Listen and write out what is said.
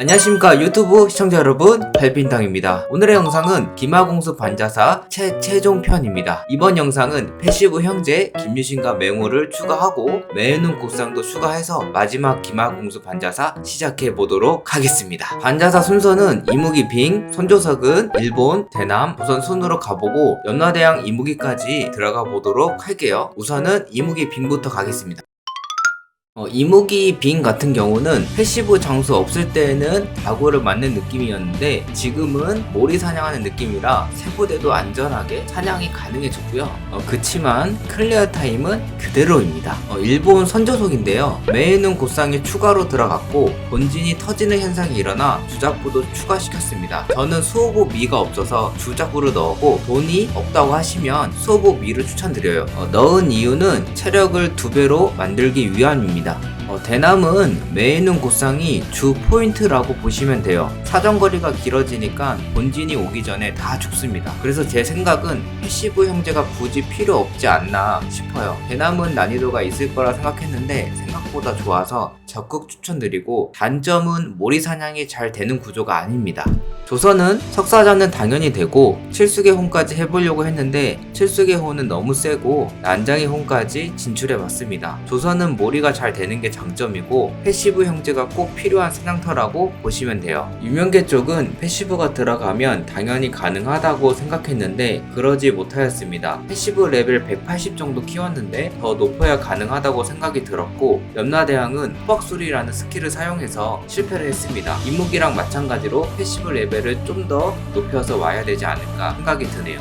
안녕하십니까 유튜브 시청자 여러분. 발빈당입니다. 오늘의 영상은 기마공수 반자사 최최종 편입니다. 이번 영상은 패시브 형제 김유신과 맹호를 추가하고 매우는 곡상도 추가해서 마지막 기마공수 반자사 시작해 보도록 하겠습니다. 반자사 순서는 이무기 빙, 손조석은 일본, 대남, 우선 순으로 가보고 연화대왕 이무기까지 들어가 보도록 할게요. 우선은 이무기 빙부터 가겠습니다 어, 이무기 빙 같은 경우는 패시브 장수 없을 때는 다구를 맞는 느낌이었는데 지금은 몰이 사냥하는 느낌이라 세부대도 안전하게 사냥이 가능해졌고요. 어, 그치만 클리어 타임은 그대로입니다. 어, 일본 선조속인데요. 메이는 고상이 추가로 들어갔고 본진이 터지는 현상이 일어나 주작부도 추가시켰습니다. 저는 수호보 미가 없어서 주작부를 넣었고 돈이 없다고 하시면 수호보 미를 추천드려요. 어, 넣은 이유는 체력을 두 배로 만들기 위함입니다. 어, 대남은 메이는 고상이 주 포인트라고 보시면 돼요. 사정거리가 길어지니까 본진이 오기 전에 다 죽습니다. 그래서 제 생각은 패시브 형제가 굳이 필요 없지 않나 싶어요. 대남은 난이도가 있을 거라 생각했는데 생각보다 좋아서 적극 추천드리고 단점은 모리 사냥이 잘 되는 구조가 아닙니다. 조선은 석사전은 당연히 되고 칠수계 혼까지 해보려고 했는데 칠수계 혼은 너무 세고 난장의 혼까지 진출해봤습니다. 조선은 모리가 잘 되는 게 장점이고 패시브 형제가 꼭 필요한 사냥터라고 보시면 돼요. 유명계 쪽은 패시브가 들어가면 당연히 가능하다고 생각했는데 그러지 못하였습니다. 패시브 레벨 180 정도 키웠는데 더 높아야 가능하다고 생각이 들었고 염라대왕은 호박술이라는 스킬을 사용해서 실패를 했습니다. 이무기랑 마찬가지로 패시브 레벨을 좀 더 높여서 와야 되지 않을까 생각이 드네요.